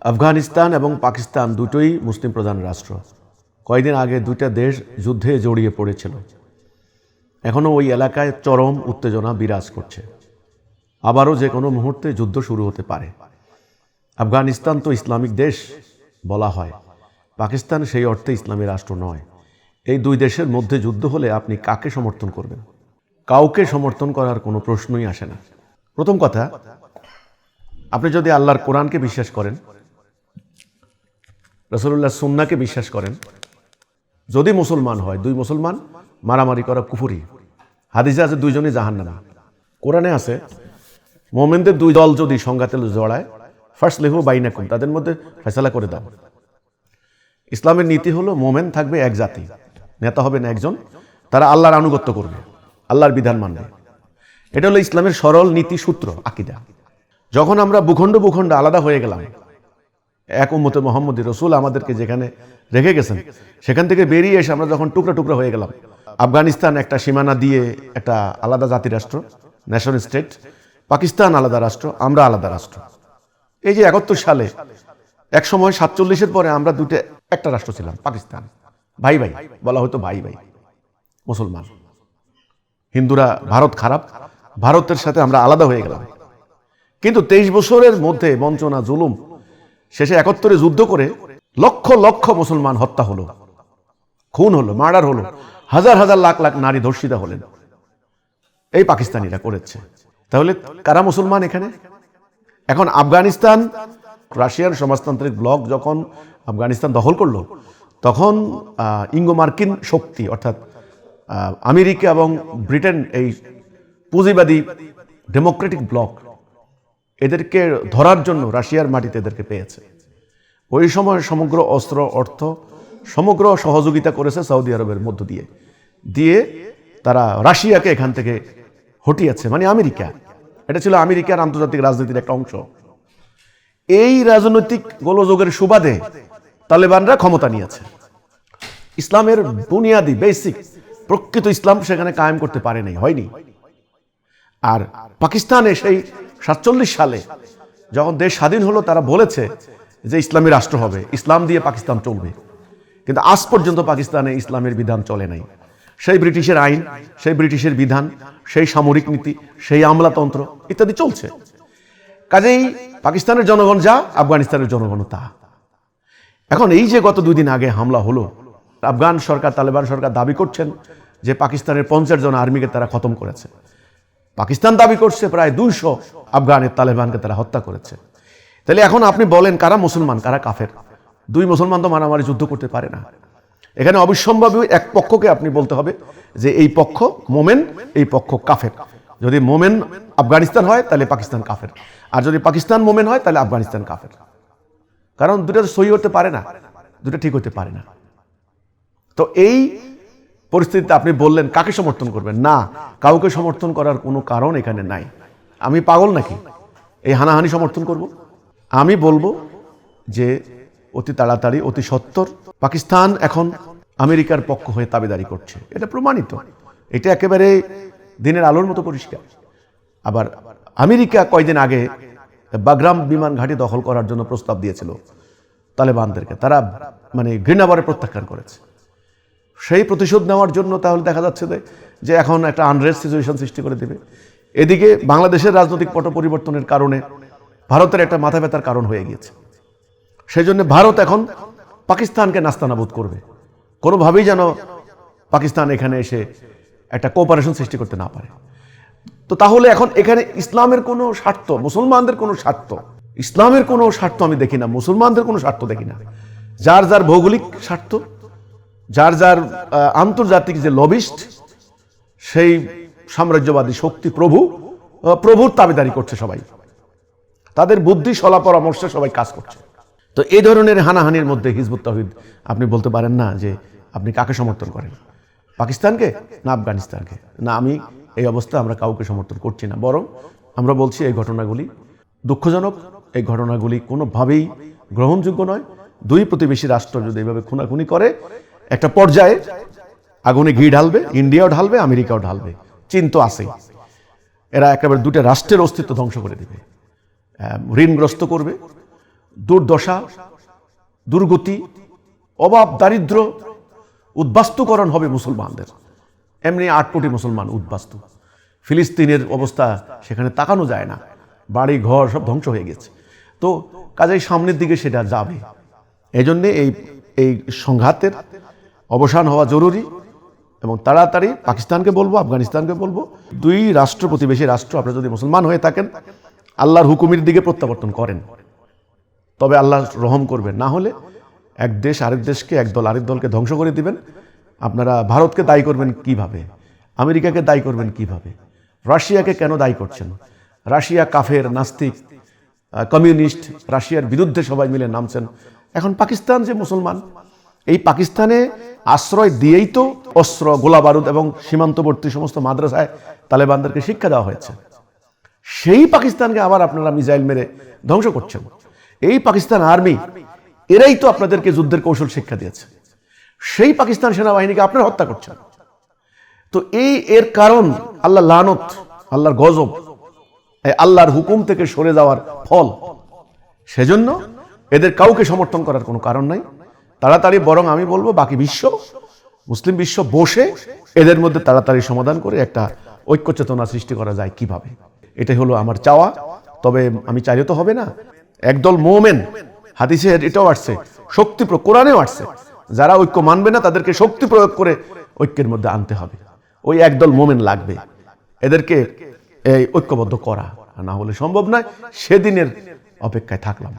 আফগানিস্তান এবং পাকিস্তান দুটোই মুসলিম প্রধান রাষ্ট্র। কয়েকদিন আগে দুইটা দেশ যুদ্ধে জড়িয়ে পড়েছিল। এখনও ওই এলাকায় চরম উত্তেজনা বিরাজ করছে। আবারও যে কোনো মুহূর্তে যুদ্ধ শুরু হতে পারে। আফগানিস্তান তো ইসলামিক দেশ বলা হয়। পাকিস্তান সেই অর্থে ইসলামী রাষ্ট্র নয়। এই দুই দেশের মধ্যে যুদ্ধ হলে আপনি কাকে সমর্থন করবেন? কাউকে সমর্থন করার কোনো প্রশ্নই আসে না। প্রথম কথা, আপনি যদি আল্লাহর কোরআনকে বিশ্বাস করেন রসুল্লাহ সুন্নাকে বিশ্বাস করেন। যদি মুসলমান হয়, দুই মুসলমান মারামারি করা কুফুরি। হাদিসে আছে দুইজনই জাহান্নামা। কোরআনে আছে, মোমেনদের দুই দল যদি সংঘাতে জড়ায় ফার্স্ট লেহু বাইনাকুম, তাদের মধ্যে ফেসলা করে দাও। ইসলামের নীতি হলো মোমেন থাকবে এক জাতি, নেতা হবেন একজন, তারা আল্লাহর আনুগত্য করবে, আল্লাহর বিধান মানবে। এটা হলো ইসলামের সরল নীতি সূত্র, আকিদা। যখন আমরা ভূখণ্ড ভূখণ্ড আলাদা হয়ে গেলাম এক উম্মতে মোহাম্মদ রসুল আমাদেরকে যেখানে রেখে গেছেন, সেখান থেকে বেরিয়ে এসে আমরা যখন টুকরা টুকরা হয়ে গেলাম, আফগানিস্তান একটা সীমানা দিয়ে একটা আলাদা জাতি রাষ্ট্র ন্যাশনাল স্টেট পাকিস্তান আলাদা রাষ্ট্র, আমরা আলাদা রাষ্ট্র। এই যে একাত্তর সালে, এক সময় সাতচল্লিশের পরে আমরা দুটো একটা রাষ্ট্র ছিলাম, পাকিস্তান। ভাই ভাই, বলা হতো ভাই ভাই, মুসলমান। হিন্দুরা ভারত খারাপ, ভারতের সাথে আমরা আলাদা হয়ে গেলাম। কিন্তু তেইশ বছরের মধ্যে বঞ্চনা, জুলুম শেষে একাত্তরে যুদ্ধ করে লক্ষ লক্ষ মুসলমান হত্যা হলো, খুন হলো, মার্ডার হলো, হাজার হাজার লাখ লাখ নারী ধর্ষিতা হলেন। এই পাকিস্তানিরা করেছে। তাহলে কারা মুসলমান এখানে? এখন আফগানিস্তান, রাশিয়ার সমাজতান্ত্রিক ব্লক যখন আফগানিস্তান দখল করল, তখন ইঙ্গো মার্কিন শক্তি, অর্থাৎ আমেরিকা এবং ব্রিটেন এই পুঁজিবাদী ডেমোক্রেটিক ব্লক এদেরকে ধরার জন্য রাশিয়ার মাটিতে এদেরকে পেয়েছে। ওই সময় সমগ্র অস্ত্র, অর্থ, সমগ্র সহযোগিতা করেছে সৌদি আরবের মধ্য দিয়ে। দিয়ে তারা রাশিয়াকে এখান থেকে হটিয়েছে মানে আমেরিকা। এটা ছিল আমেরিকার আন্তর্জাতিক রাজনীতির একটা অংশ। এই রাজনৈতিক গোলযোগের সুবাদে তালেবানরা ক্ষমতা নিয়েছে। ইসলামের বুনিয়াদি বেসিক প্রকৃত ইসলাম সেখানে কায়েম করতে পারে নাই, হয়নি। আর পাকিস্তানে সেই সাতচল্লিশ সালে যখন দেশ স্বাধীন হলো, তারা বলেছে যে ইসলামী রাষ্ট্র হবে। ইসলাম দিয়ে পাকিস্তান চলবে। কিন্তু আজ পর্যন্ত পাকিস্তানে ইসলামের বিধান চলে নাই। সেই ব্রিটিশের আইন, সেই ব্রিটিশের বিধান, সেই সামরিক নীতি, সেই আমলাতন্ত্র ইত্যাদি চলছে। কাজেই পাকিস্তানের জনগণ যা, আফগানিস্তানের জনগণ তা। এখন এই যে গত দুই দিন আগে হামলা হলো, আফগান সরকার, তালেবান সরকার দাবি করছেন যে পাকিস্তানের পঞ্চাশ জন আর্মিকে তারা খতম করেছে। পাকিস্তান দাবি করছে, প্রায় দুইশো আফগানের তালেবানকে তারা হত্যা করেছে। তাহলে এখন আপনি বলেন, কারা মুসলমান, কারা কাফের? দুই মুসলমান তো মারামারি যুদ্ধ করতে পারে না। এখানে অবিসম্ভাবী এক পক্ষকে আপনি বলতে হবে যে এই পক্ষ মোমেন, এই পক্ষ কাফের। যদি মোমেন আফগানিস্তান হয়, তাহলে পাকিস্তান কাফের। আর যদি পাকিস্তান মোমেন হয়, তাহলে আফগানিস্তান কাফের। কারণ দুটো তো সই হতে পারে না দুটো ঠিক হতে পারে না। তো এই পরিস্থিতিতে আপনি বললেন, কাকে সমর্থন করবেন? না, কাউকে সমর্থন করার কোনো কারণ এখানে নাই। আমি পাগল নাকি? এই হানাহানি সমর্থন করব? আমি বলব যে, অতি তাড়াতাড়ি, অতি সত্তর, পাকিস্তান এখন আমেরিকার পক্ষ হয়ে তাবেদারি করছে। এটা প্রমাণিত। এটা একেবারে দিনের আলোর মতো পরিষ্কার। আবার আমেরিকা কয়দিন আগে বাগরাম বিমান ঘাঁটি দখল করার জন্য প্রস্তাব দিয়েছিল তালেবানদেরকে। তারা মানে ঘৃণাবারে প্রত্যাখ্যান করেছে। সেই প্রতিশোধ নেওয়ার জন্য তাহলে দেখা যাচ্ছে যে- এখন একটা আনরেস্ট সিচুয়েশন সৃষ্টি করে দেবে। এদিকে বাংলাদেশের রাজনৈতিক পট পরিবর্তনের কারণে ভারতের একটা মাথা ব্যথার কারণ হয়ে গিয়েছে। সেই জন্য ভারত এখন পাকিস্তানকে নাস্তানাবোধ করবে। কোনোভাবেই যেন পাকিস্তান এখানে এসে একটা কোঅপারেশন সৃষ্টি করতে না পারে। তো তাহলে এখন এখানে ইসলামের কোনো স্বার্থ, মুসলমানদের কোনো স্বার্থ, ইসলামের কোনো স্বার্থ আমি দেখি না, মুসলমানদের কোনো স্বার্থ দেখি না। যার যার ভৌগোলিক স্বার্থ যার যার আন্তর্জাতিক যে লবিস্ট, সেই সাম্রাজ্যবাদী শক্তি প্রভু প্রভুর তাবেদারি করছে সবাই। তাদের বুদ্ধি, সলা পরামর্শে সবাই কাজ করছে। তো এই ধরনের হানাহানির মধ্যে হিজবুত তহিদ আপনি বলতে পারেন না যে আপনি কাকে সমর্থন করেন? পাকিস্তানকে না আফগানিস্তানকে? না, আমি এই অবস্থা আমরা কাউকে সমর্থন করছি না। বরং আমরা বলছি এই ঘটনাগুলি দুঃখজনক। এই ঘটনাগুলি কোনোভাবেই গ্রহণযোগ্য নয়। দুই প্রতিবেশী রাষ্ট্র যদি এইভাবে খুনাখুনি করে একটা পর্যায়ে আগুনে ঘি ঢালবে, ইন্ডিয়াও ঢালবে, আমেরিকাও ঢালবে। চীন তো আছেই। এরা একেবারে দুটো রাষ্ট্রের অস্তিত্ব ধ্বংস করে দেবে। ঋণগ্রস্ত করবে। দুর্দশা, দুর্গতি, অভাব, দারিদ্র, উদ্বাস্তুকরণ হবে মুসলমানদের। এমনি আট কোটি মুসলমান উদ্বাস্তু। ফিলিস্তিনের অবস্থা সেখানে তাকানো যায় না। বাড়ি, ঘর সব ধ্বংস হয়ে গেছে। তো কাজেই সামনের দিকে সেটা যাবে। এই জন্যে এই এই সংঘাতের অবসান হওয়া জরুরি এবং তাড়াতাড়ি পাকিস্তানকে বলব, আফগানিস্তানকে বলব। দুই রাষ্ট্র প্রতিবেশী রাষ্ট্র আপনারা যদি মুসলমান হয়ে থাকেন, আল্লাহর হুকুমের দিকে প্রত্যাবর্তন করেন। তবে আল্লাহ রহম করবেন। না হলে এক দেশ আরেক দেশকে, এক দল আরেক দলকে ধ্বংস করে দিবেন। আপনারা ভারতকে দায়ী করবেন কীভাবে? আমেরিকাকে দায়ী করবেন কীভাবে? রাশিয়াকে কেন দায়ী করছেন? রাশিয়া কাফের, নাস্তিক কমিউনিস্ট, রাশিয়ার বিরুদ্ধে সবাই মিলে নামছেন। এখন পাকিস্তান যে মুসলমান এই পাকিস্তানে আশ্রয় দিয়েই তো অস্ত্র, গোলা বারুদ এবং সীমান্তবর্তী সমস্ত মাদ্রাসায় তালেবানদেরকে শিক্ষা দেওয়া হয়েছে। সেই পাকিস্তানকে আবার আপনারা মিসাইল মেরে ধ্বংস করছেন। এই পাকিস্তান আর্মি, এরাই তো আপনাদেরকে যুদ্ধের কৌশল শিক্ষা দিয়েছে। সেই পাকিস্তান সেনাবাহিনীকে আপনারা হত্যা করছেন। তো এই এর কারণ আল্লাহ লানত, আল্লাহর গজব আল্লাহর হুকুম থেকে সরে যাওয়ার ফল। সেজন্য এদের কাউকে সমর্থন করার কোনো কারণ নাই। তাড়াতাড়ি বরং আমি বলব বাকি বিশ্ব, মুসলিম বিশ্ব বসে এদের মধ্যে তাড়াতাড়ি সমাধান করে একটা ঐক্য চেতনা সৃষ্টি করা যায় কীভাবে। এটাই হলো আমার চাওয়া। তবে আমি চাইলে তো হবে না। একদল মোমেন, হাদিসে এটাও আসছে, শক্তি কোরআনেও আসছে। যারা ঐক্য মানবে না, তাদেরকে শক্তি প্রয়োগ করে ঐক্যের মধ্যে আনতে হবে। ওই একদল মোমেন লাগবে। এদেরকে এই ঐক্যবদ্ধ করা। না হলে সম্ভব নয়, সেদিনের অপেক্ষায় থাকলাম।